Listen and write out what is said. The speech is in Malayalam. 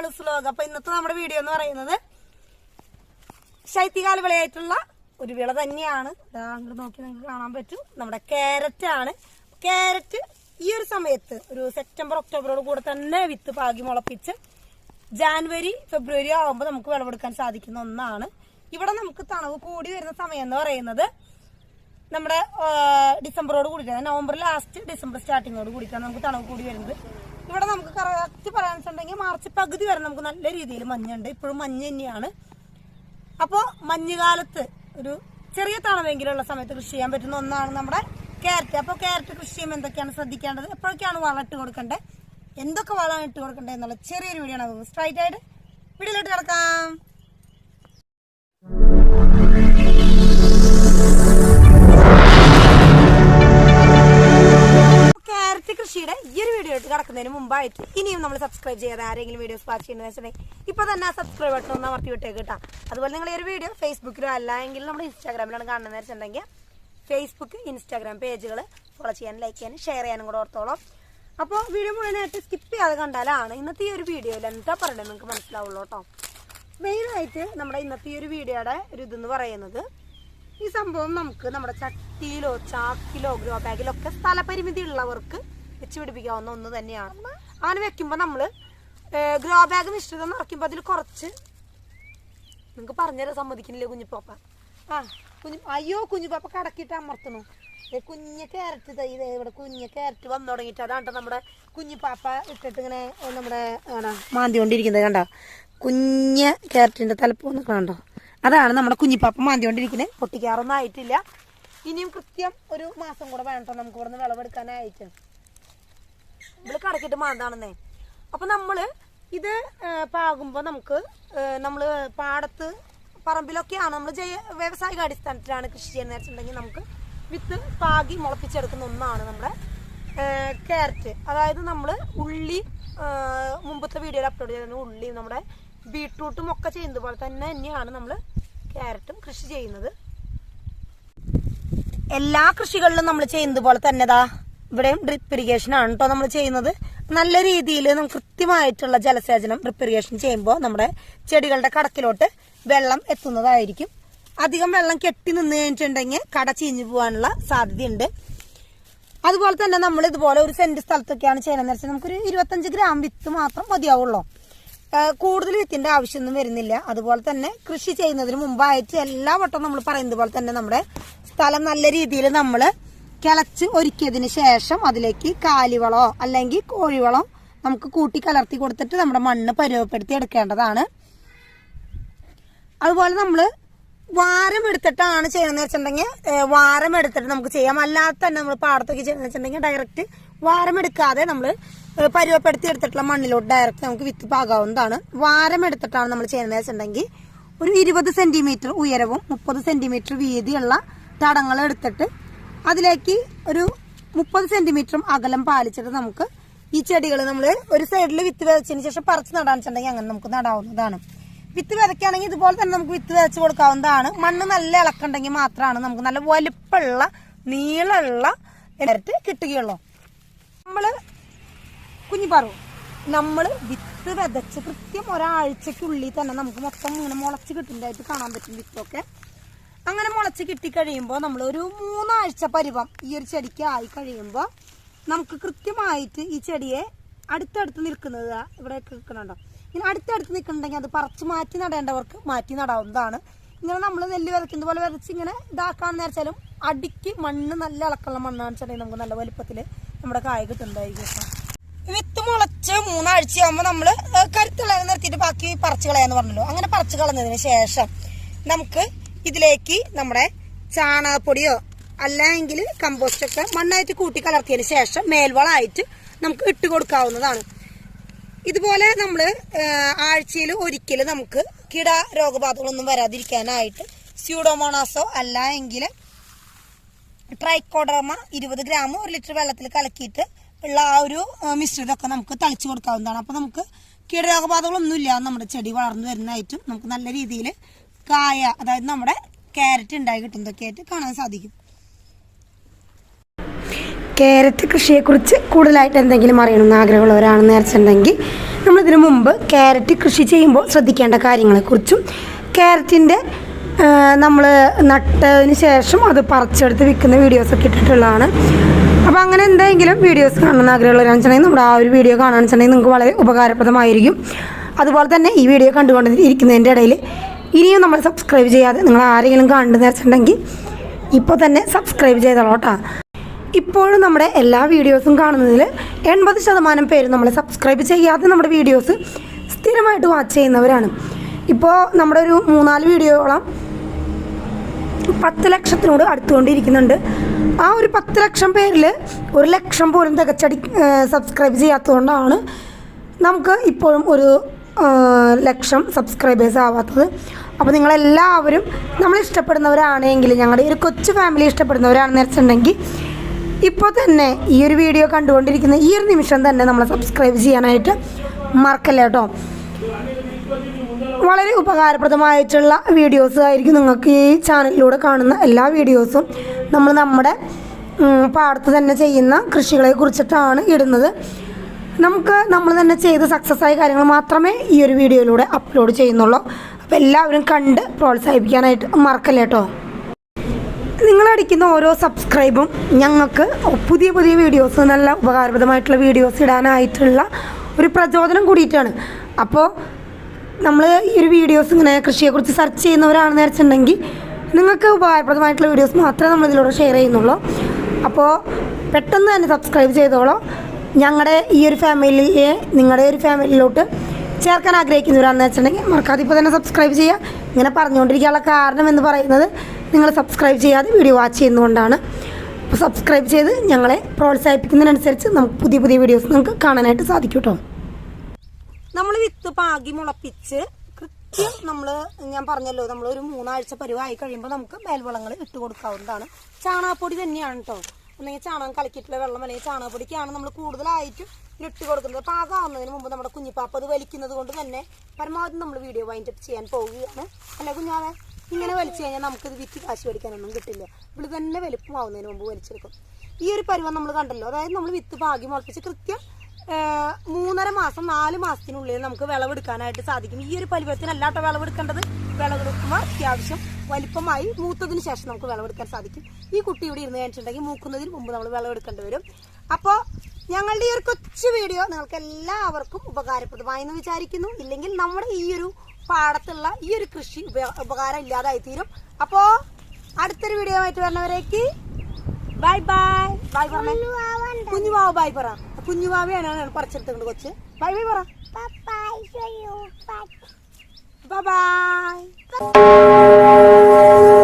മാളൂസ് ലോക അപ്പൊ ഇന്നത്തെ നമ്മുടെ വീഡിയോ എന്ന് പറയുന്നത് ശൈത്യകാല വിളയായിട്ടുള്ള ഒരു വിള തന്നെയാണ്. അങ്ങോട്ട് നോക്കി നിങ്ങൾക്ക് കാണാൻ പറ്റും. നമ്മുടെ ക്യാരറ്റ് ആണ്. ക്യാരറ്റ് ഈ ഒരു സമയത്ത് ഒരു സെപ്റ്റംബർ ഒക്ടോബറോട് കൂടെ തന്നെ വിത്ത് പാകി മുളപ്പിച്ച് ജാനുവരി ഫെബ്രുവരി ആകുമ്പോൾ നമുക്ക് വിളവെടുക്കാൻ സാധിക്കുന്ന ഒന്നാണ്. ഇവിടെ നമുക്ക് തണവ് കൂടി വരുന്ന സമയം എന്ന് പറയുന്നത് നമ്മുടെ ഡിസംബറോട് കൂടിയിട്ടാണ്. നവംബർ ലാസ്റ്റ് ഡിസംബർ സ്റ്റാർട്ടിങ്ങോട് കൂടിയിട്ടാണ് നമുക്ക് തണവ് കൂടി വരുന്നത്. ഇവിടെ നമുക്ക് കറക്റ്റ് പറയാന്നുണ്ടെങ്കിൽ മാർച്ച് പകുതി വരെ നമുക്ക് നല്ല രീതിയിൽ മഞ്ഞുണ്ട് ഇപ്പോഴും മഞ്ഞ് തന്നെയാണ്. അപ്പോൾ മഞ്ഞുകാലത്ത് ഒരു ചെറിയ തണവെങ്കിലുള്ള സമയത്ത് കൃഷി ചെയ്യാൻ പറ്റുന്ന ഒന്നാണ് നമ്മുടെ ക്യാരറ്റ്. അപ്പോൾ ക്യാരറ്റ് കൃഷി ചെയ്യുമ്പോൾ എന്തൊക്കെയാണ് ശ്രദ്ധിക്കേണ്ടത്? എപ്പോഴൊക്കെയാണ് വളം ഇട്ട് കൊടുക്കേണ്ടത് എന്തൊക്കെ വളം ഇട്ട് കൊടുക്കേണ്ടത് എന്നുള്ള ചെറിയൊരു വീഡിയോ ആണ് സ്ട്രൈറ്റ് ആയിട്ട് വീഡിയോയിലോട്ട് കിടക്കാം. ക്യാരറ്റ് ഈ ഒരു വീഡിയോ ആയിട്ട് കിടക്കുന്നതിന് മുമ്പായിട്ട് ഇനിയും നമ്മൾ സബ്സ്ക്രൈബ് ചെയ്യാതെ ആരെങ്കിലും വീഡിയോസ് വാച്ച് ചെയ്യുന്നത് വെച്ചിട്ടുണ്ടെങ്കിൽ ഇപ്പൊ തന്നെ ആ സബ്സ്ക്രൈബ് ബട്ടൺ ഒന്ന് അമർത്തി വിട്ടേക്ക് കേട്ടോ. അതുപോലെ നിങ്ങൾ ഒരു വീഡിയോ ഫേസ്ബുക്കിലോ അല്ല എങ്കിൽ നമ്മുടെ ഇൻസ്റ്റാഗ്രാമിലാണ് കാണുന്നത് വെച്ചിട്ടുണ്ടെങ്കിൽ ഫേസ്ബുക്ക് ഇൻസ്റ്റാഗ്രാം പേജുകൾ ഫോളോ ചെയ്യാനും ലൈക്ക് ചെയ്യാനും ഷെയർ ചെയ്യാനും കൂടെ ഓർത്തോളം. അപ്പോൾ വീഡിയോ മുഴുവനായിട്ട് സ്കിപ്പ് ചെയ്യാതെ കണ്ടാലാണ് ഇന്നത്തെ ഈ ഒരു വീഡിയോയിൽ എന്താ പറയുന്നത് നിങ്ങൾക്ക് മനസ്സിലാവുള്ളൂ കേട്ടോ. മെയിനായിട്ട് നമ്മുടെ ഇന്നത്തെ ഈ ഒരു വീഡിയോയുടെ ഒരു ഇതെന്ന് പറയുന്നത് ഈ സംഭവം നമുക്ക് നമ്മുടെ ചട്ടിയിലോ ചാക്കിലോ ഗ്രോ ബാഗിലോ ഒക്കെ സ്ഥലപരിമിതി ഉള്ളവർക്ക് വെച്ച് പിടിപ്പിക്കാവുന്ന ഒന്ന് തന്നെയാണ്. അങ്ങനെ വെക്കുമ്പോൾ നമ്മൾ ഗ്രോ ബാഗ് മിശ്രിതം നിറയ്ക്കുമ്പോൾ അതിൽ കുറച്ച് നിങ്ങൾക്ക് പറഞ്ഞുതരാൻ സമ്മതിക്കുന്നില്ലേ കുഞ്ഞിപ്പാപ്പ? ആ കുഞ്ഞു അയ്യോ കുഞ്ഞുപാപ്പ കടക്കിയിട്ട് അമർത്തണു. കുഞ്ഞ ക്യാരറ്റ് തൈ ഇവിടെ കുഞ്ഞ ക്യാരറ്റ് വന്നു തുടങ്ങിയിട്ട് അതാണ് നമ്മുടെ കുഞ്ഞിപ്പാപ്പ ഇട്ടിട്ട് ഇങ്ങനെ നമ്മുടെ മാന്തി കൊണ്ടിരിക്കുന്നത് കണ്ടോ? കുഞ്ഞ ക്യാരറ്റിന്റെ തലപ്പ് കണ്ടോ? അതാണ് നമ്മുടെ കുഞ്ഞിപ്പാപ്പ മാന്തി കൊണ്ടിരിക്കുന്നത് പൊട്ടിക്കാറൊന്നും ആയിട്ടില്ല. ഇനിയും കൃത്യം ഒരു മാസം കൂടെ വേണം നമുക്ക് ഇവിടെ നിന്ന് വിളവെടുക്കാനായിട്ട്. ഇവിടെ കടക്കിട്ട് മാന്താണെന്നേ അപ്പൊ നമ്മൾ ഇത് പാകുമ്പോൾ പാകുമ്പോ നമുക്ക് നമ്മൾ പാടത്ത് പറമ്പിലൊക്കെയാണ് നമ്മൾ ജൈവ വ്യാവസായിക അടിസ്ഥാനത്തിലാണ് കൃഷി ചെയ്യുന്നത് വെച്ചിട്ടുണ്ടെങ്കിൽ നമുക്ക് വിത്ത് പാകി മുളപ്പിച്ചെടുക്കുന്ന ഒന്നാണ് നമ്മുടെ ക്യാരറ്റ്. അതായത് നമ്മൾ ഉള്ളി മുമ്പത്തെ വീഡിയോയിൽ അപ്ലോഡ് ചെയ്ത ഉള്ളി നമ്മുടെ ബീട്രൂട്ടും ഒക്കെ ചെയ്യുന്നത് പോലെ തന്നെ തന്നെയാണ് നമ്മൾ ക്യാരറ്റും കൃഷി ചെയ്യുന്നത്. എല്ലാ കൃഷികളിലും നമ്മൾ ചെയ്യുന്നത് പോലെ തന്നെ ദാ. ഇവിടെയും ഡ്രിപ്പ് ഇറിഗേഷൻ ആണ് കേട്ടോ നമ്മൾ ചെയ്യുന്നത്. നല്ല രീതിയിൽ നമുക്ക് കൃത്യമായിട്ടുള്ള ജലസേചനം ഡ്രിപ്പ് ഇറിഗേഷൻ ചെയ്യുമ്പോൾ നമ്മുടെ ചെടികളുടെ കടക്കിലോട്ട് വെള്ളം എത്തുന്നതായിരിക്കും. അധികം വെള്ളം കെട്ടി നിന്ന് കഴിഞ്ഞിട്ടുണ്ടെങ്കിൽ കട ചീഞ്ഞു പോകാനുള്ള സാധ്യതയുണ്ട്. അതുപോലെ തന്നെ നമ്മൾ ഇതുപോലെ ഒരു സെന്റ് സ്ഥലത്തൊക്കെയാണ് ചെയ്യണമെന്ന് വെച്ചാൽ നമുക്കൊരു ഇരുപത്തഞ്ച് ഗ്രാം വിത്ത് മാത്രം മതിയാവുള്ളൂ. കൂടുതൽ വിത്തിന്റെ ആവശ്യമൊന്നും വരുന്നില്ല. അതുപോലെ തന്നെ കൃഷി ചെയ്യുന്നതിന് മുമ്പായിട്ട് എല്ലാ വട്ടവും നമ്മൾ പറയുന്നത് പോലെ തന്നെ നമ്മുടെ സ്ഥലം നല്ല രീതിയിൽ നമ്മൾ കിളച്ച് ഒരുക്കിയതിന് ശേഷം അതിലേക്ക് കാലിവളോ അല്ലെങ്കിൽ കോഴിവളോ നമുക്ക് കൂട്ടി കലർത്തി കൊടുത്തിട്ട് നമ്മുടെ മണ്ണ് പരുവപ്പെടുത്തി എടുക്കേണ്ടതാണ്. അതുപോലെ നമ്മൾ വാരം എടുത്തിട്ടാണ് ചെയ്യണമെന്ന് വെച്ചിട്ടുണ്ടെങ്കിൽ വാരം എടുത്തിട്ട് നമുക്ക് ചെയ്യാം. അല്ലാതെ തന്നെ നമ്മൾ പാടത്തൊക്കെ ചെയ്യണമെന്ന് വെച്ചിട്ടുണ്ടെങ്കിൽ ഡയറക്റ്റ് വാരം എടുക്കാതെ നമ്മൾ പരുവപ്പെടുത്തി എടുത്തിട്ടുള്ള മണ്ണിലോട്ട് ഡയറക്റ്റ് നമുക്ക് വിത്ത് പാകാവുന്നതാണ്. വാരം എടുത്തിട്ടാണ് നമ്മൾ ചെയ്യുന്നത് വെച്ചിട്ടുണ്ടെങ്കിൽ ഒരു ഇരുപത് സെന്റിമീറ്റർ ഉയരവും മുപ്പത് സെന്റിമീറ്റർ വീതിയുള്ള തടങ്ങൾ എടുത്തിട്ട് അതിലേക്ക് ഒരു മുപ്പത് സെന്റിമീറ്ററും അകലം പാലിച്ചിട്ട് നമുക്ക് ഈ ചെടികൾ നമ്മൾ ഒരു സൈഡിൽ വിത്ത് വിതച്ചതിന് ശേഷം പറിച്ച് നടാൻ വെച്ചിട്ടുണ്ടെങ്കിൽ അങ്ങനെ നമുക്ക് നടാവുന്നതാണ്. വിത്ത് വിതയ്ക്കുകയാണെങ്കിൽ ഇതുപോലെ തന്നെ നമുക്ക് വിത്ത് വിതച്ച് കൊടുക്കാവുന്നതാണ്. മണ്ണ് നല്ല ഇളക്കുണ്ടെങ്കിൽ മാത്രമാണ് നമുക്ക് നല്ല വലുപ്പമുള്ള നീളമുള്ള ഇരട്ട് കിട്ടുകയുള്ളൂ. നമ്മൾ കുഞ്ഞു പറു നമ്മൾ വിത്ത് വിതച്ച് കൃത്യം ഒരാഴ്ചക്കുള്ളിൽ തന്നെ നമുക്ക് മൊത്തം ഇങ്ങനെ മുളച്ച് കിട്ടുന്നതായിട്ട് കാണാൻ പറ്റും വിത്തൊക്കെ. അങ്ങനെ മുളച്ച് കിട്ടിക്കഴിയുമ്പോൾ നമ്മൾ ഒരു മൂന്നാഴ്ച പരുവം ഈ ഒരു ചെടിക്ക് ആയി കഴിയുമ്പോൾ നമുക്ക് കൃത്യമായിട്ട് ഈ ചെടിയെ അടുത്തടുത്ത് നിൽക്കുന്നത് ഇവിടെ നിൽക്കണുണ്ടോ ഇങ്ങനെ അടുത്തടുത്ത് നിൽക്കുന്നുണ്ടെങ്കിൽ അത് പറിച്ച് മാറ്റി നടേണ്ടവർക്ക് മാറ്റി നടാവുന്നതാണ്. ഇങ്ങനെ നമ്മൾ നെല്ല് വിതയ്ക്കുന്ന പോലെ വിതച്ച് ഇങ്ങനെ ഇതാക്കാന്ന് നേരച്ചാലും അടിക്ക് മണ്ണ് നല്ല ഇളക്കുള്ള മണ്ണാന്ന് വെച്ചിട്ടുണ്ടെങ്കിൽ നമുക്ക് നല്ല വലുപ്പത്തിൽ നമ്മുടെ കായ കിട്ടുന്നതായിരിക്കും കേട്ടോ. വിത്ത് മുളച്ച് മൂന്നാഴ്ചയാകുമ്പോൾ നമ്മൾ കരുത്തുള്ള നിർത്തിയിട്ട് ബാക്കി പറിച്ചു കളയാന്ന് പറഞ്ഞല്ലോ. അങ്ങനെ പറിച്ചു കളഞ്ഞതിന് ശേഷം നമുക്ക് ഇതിലേക്ക് നമ്മുടെ ചാണകപ്പൊടിയോ അല്ലെങ്കിൽ കമ്പോസ്റ്റ് ഒക്കെ മണ്ണായിട്ട് കൂട്ടി കലർത്തിയതിന് ശേഷം മേൽവളമായിട്ട് നമുക്ക് ഇട്ട് കൊടുക്കാവുന്നതാണ്. ഇതുപോലെ നമ്മൾ ആഴ്ചയിൽ ഒരിക്കൽ നമുക്ക് കിട രോഗബാധകളൊന്നും വരാതിരിക്കാനായിട്ട് സ്യൂഡോമോണാസോ അല്ല എങ്കിൽ ട്രൈക്കോഡർമ ഇരുപത് ഗ്രാം ഒരു ലിറ്റർ വെള്ളത്തിൽ കലക്കിയിട്ട് ഉള്ള ആ ഒരു മിശ്രിതമൊക്കെ നമുക്ക് തളിച്ചു കൊടുക്കാവുന്നതാണ്. അപ്പോൾ നമുക്ക് കീടരോഗബാധകളൊന്നുമില്ല നമ്മുടെ ചെടി വളർന്നു വരുന്നതായിട്ടും നമുക്ക് നല്ല രീതിയിൽ കായ അതായത് നമ്മുടെ ക്യാരറ്റ് ഉണ്ടായി കിട്ടുന്നതൊക്കെ ആയിട്ട് കാണാൻ സാധിക്കും. ക്യാരറ്റ് കൃഷിയെക്കുറിച്ച് കൂടുതലായിട്ട് എന്തെങ്കിലും അറിയണമെന്ന് ആഗ്രഹമുള്ളവരാണെന്ന് വിചാരിച്ചിട്ടുണ്ടെങ്കിൽ നമ്മളിതിനു മുമ്പ് ക്യാരറ്റ് കൃഷി ചെയ്യുമ്പോൾ ശ്രദ്ധിക്കേണ്ട കാര്യങ്ങളെക്കുറിച്ചും ക്യാരറ്റിന്റെ നമ്മൾ നട്ടതിന് ശേഷം അത് പറിച്ചെടുത്ത് വിൽക്കുന്ന വീഡിയോസൊക്കെ ഇട്ടിട്ടുള്ളതാണ്. അപ്പോൾ അങ്ങനെ എന്തെങ്കിലും വീഡിയോസ് കാണണമെന്ന് ആഗ്രഹമുള്ളവരാണെന്ന് വെച്ചിട്ടുണ്ടെങ്കിൽ നമ്മുടെ ആ ഒരു വീഡിയോ വെച്ചിട്ടുണ്ടെങ്കിൽ നിങ്ങൾക്ക് വളരെ ഉപകാരപ്രദമായിരിക്കും. അതുപോലെ തന്നെ ഈ വീഡിയോ കണ്ടുകൊണ്ടിരിക്കുന്നതിന്റെ ഇടയിൽ ഇനിയും നമ്മൾ സബ്സ്ക്രൈബ് ചെയ്യാതെ നിങ്ങൾ ആരെങ്കിലും കണ്ടു നേരിച്ചിട്ടുണ്ടെങ്കിൽ ഇപ്പോൾ തന്നെ സബ്സ്ക്രൈബ് ചെയ്തോളൂ കേട്ടോ. ഇപ്പോഴും നമ്മുടെ എല്ലാ വീഡിയോസും കാണുന്നതിൽ എൺപത് ശതമാനം പേരും നമ്മൾ സബ്സ്ക്രൈബ് ചെയ്യാതെ നമ്മുടെ വീഡിയോസ് സ്ഥിരമായിട്ട് വാച്ച് ചെയ്യുന്നവരാണ്. ഇപ്പോൾ നമ്മുടെ ഒരു മൂന്നാൽ വീഡിയോയോളം പത്ത് ലക്ഷത്തിനോട് അടുത്തുകൊണ്ടിരിക്കുന്നുണ്ട്. ആ ഒരു പത്ത് ലക്ഷം പേരിൽ ഒരു ലക്ഷം പോലും തികച്ചടി സബ്സ്ക്രൈബ് ചെയ്യാത്തതുകൊണ്ടാണ് നമുക്ക് ഇപ്പോഴും ഒരു ലക്ഷം സബ്സ്ക്രൈബേഴ്സ് ആവാത്തത്. അപ്പോൾ നിങ്ങളെല്ലാവരും നമ്മൾ ഇഷ്ടപ്പെടുന്നവരാണെങ്കിൽ ഞങ്ങളുടെ ഒരു കൊച്ചു ഫാമിലി ഇഷ്ടപ്പെടുന്നവരാണെന്ന് വെച്ചിട്ടുണ്ടെങ്കിൽ ഇപ്പോൾ തന്നെ ഈ ഒരു വീഡിയോ കണ്ടുകൊണ്ടിരിക്കുന്ന ഈ ഒരു നിമിഷം തന്നെ നമ്മളെ സബ്സ്ക്രൈബ് ചെയ്യാനായിട്ട് മറക്കല്ല കേട്ടോ? വളരെ ഉപകാരപ്രദമായിട്ടുള്ള വീഡിയോസ് ആയിരിക്കും നിങ്ങൾക്ക് ഈ ചാനലിലൂടെ കാണുന്ന എല്ലാ വീഡിയോസും നമ്മൾ നമ്മുടെ പാടത്ത് തന്നെ ചെയ്യുന്ന കൃഷികളെ കുറിച്ചിട്ടാണ് ഇടുന്നത്. നമുക്ക് നമ്മൾ തന്നെ ചെയ്ത് സക്സസ് ആയ കാര്യങ്ങൾ മാത്രമേ ഈ ഒരു വീഡിയോയിലൂടെ അപ്ലോഡ് ചെയ്യുന്നുള്ളൂ. അപ്പോൾ എല്ലാവരും കണ്ട് പ്രോത്സാഹിപ്പിക്കാനായിട്ട് മറക്കല്ലേ കേട്ടോ നിങ്ങളടിക്കുന്ന ഓരോ സബ്സ്ക്രൈബും ഞങ്ങൾക്ക് പുതിയ പുതിയ വീഡിയോസ് നല്ല ഉപകാരപ്രദമായിട്ടുള്ള വീഡിയോസ് ഇടാനായിട്ടുള്ള ഒരു പ്രചോദനം കൂടിയിട്ടാണ്. അപ്പോൾ നമ്മൾ ഈ ഒരു വീഡിയോസ് ഇങ്ങനെ കൃഷിയെക്കുറിച്ച് സെർച്ച് ചെയ്യുന്നവരാണെന്ന് വെച്ചിട്ടുണ്ടെങ്കിൽ നിങ്ങൾക്ക് ഉപകാരപ്രദമായിട്ടുള്ള വീഡിയോസ് മാത്രമേ നമ്മളിതിലൂടെ ഷെയർ ചെയ്യുന്നുള്ളൂ. അപ്പോൾ പെട്ടെന്ന് തന്നെ സബ്സ്ക്രൈബ് ചെയ്തോളൂ. ഞങ്ങളുടെ ഈ ഒരു ഫാമിലിയെ നിങ്ങളുടെ ഒരു ഫാമിലിയിലോട്ട് ചേർക്കാൻ ആഗ്രഹിക്കുന്നവരാണെന്ന് വെച്ചിട്ടുണ്ടെങ്കിൽ മറക്കാതെ ഇപ്പോൾ തന്നെ സബ്സ്ക്രൈബ് ചെയ്യുക ഇങ്ങനെ പറഞ്ഞുകൊണ്ടിരിക്കാനുള്ള കാരണം എന്ന് പറയുന്നത് നിങ്ങൾ സബ്സ്ക്രൈബ് ചെയ്യാതെ വീഡിയോ വാച്ച് ചെയ്യുന്നതുകൊണ്ടാണ്. അപ്പോൾ സബ്സ്ക്രൈബ് ചെയ്ത് ഞങ്ങളെ പ്രോത്സാഹിപ്പിക്കുന്നതിനനുസരിച്ച് നമുക്ക് പുതിയ പുതിയ വീഡിയോസ് നിങ്ങൾക്ക് കാണാനായിട്ട് സാധിക്കും കേട്ടോ നമ്മൾ വിത്ത് പാകി മുളപ്പിച്ച് കൃത്യം നമ്മൾ ഞാൻ പറഞ്ഞല്ലോ നമ്മൾ ഒരു മൂന്നാഴ്ച പരുവായി കഴിയുമ്പോൾ നമുക്ക് മേൽവളങ്ങൾ ഇട്ട് കൊടുക്കാവുന്നതാണ്. ചാണകപ്പൊടി തന്നെയാണ് കേട്ടോ അല്ലെങ്കിൽ ചാണകം കലക്കിയിട്ടുള്ള വെള്ളം അല്ലെങ്കിൽ ചാണകപ്പൊടിക്കാണ് നമ്മൾ കൂടുതലായിട്ടും ഇട്ട് കൊടുക്കുന്നത്. പാകാവുന്നതിന് മുമ്പ് നമ്മുടെ കുഞ്ഞിപ്പാപ്പ അത് വലിക്കുന്നത് കൊണ്ട് തന്നെ പരമാവധി നമ്മൾ വീഡിയോ വൈൻഡ് അപ്പ് ചെയ്യാൻ പോവുകയാണ്. അല്ല കുഞ്ഞാവെ? ഇങ്ങനെ വലിച്ചു കഴിഞ്ഞാൽ നമുക്കിത് വിറ്റ് കാശ് മേടിക്കാനൊന്നും കിട്ടില്ല. ഇവിടെ തന്നെ വലുപ്പമാവുന്നതിന് മുമ്പ് വലിച്ചെടുക്കും. ഈ ഒരു പരുവം നമ്മൾ കണ്ടല്ലോ. അതായത് നമ്മൾ വിത്ത് പാകി മുളപ്പിച്ച് കൃത്യം മൂന്നര മാസം നാല് മാസത്തിനുള്ളിൽ നമുക്ക് വിളവെടുക്കാനായിട്ട് സാധിക്കും. ഈ ഒരു പരുവത്തിനല്ല വിളവെടുക്കേണ്ടത് വിളവെടുക്കുമ്പോൾ അത്യാവശ്യം വലിപ്പമായി മൂത്തതിന് ശേഷം നമുക്ക് വിളവെടുക്കാൻ സാധിക്കും. ഈ കുട്ടി ഇവിടെ ഇരുന്ന് കഴിഞ്ഞിട്ടുണ്ടെങ്കിൽ മൂക്കുന്നതിന് മുമ്പ് നമ്മൾ വിളവെടുക്കേണ്ടി വരും. അപ്പോൾ ഞങ്ങളുടെ ഈ ഒരു കൊച്ചു വീഡിയോ നിങ്ങൾക്ക് എല്ലാവർക്കും ഉപകാരപ്രദമായി എന്ന് വിചാരിക്കുന്നു. ഇല്ലെങ്കിൽ നമ്മുടെ ഈ ഒരു പാടത്തുള്ള ഈ ഒരു കൃഷി ഉപ- ഉപകാരം ഇല്ലാതായി തീരും അപ്പോൾ അടുത്തൊരു വീഡിയോ ആയിട്ട് വരുന്നവരേക്ക് ബൈ ബൈ. ബൈ പറഞ്ഞേ കുഞ്ഞുവാവ ബൈ പറ. കുഞ്ഞുവാവയാണ് പറിച്ചെടുത്തുകൊണ്ട് കൊച്ച്. ബൈ ബൈ പറ. 拜拜。拜拜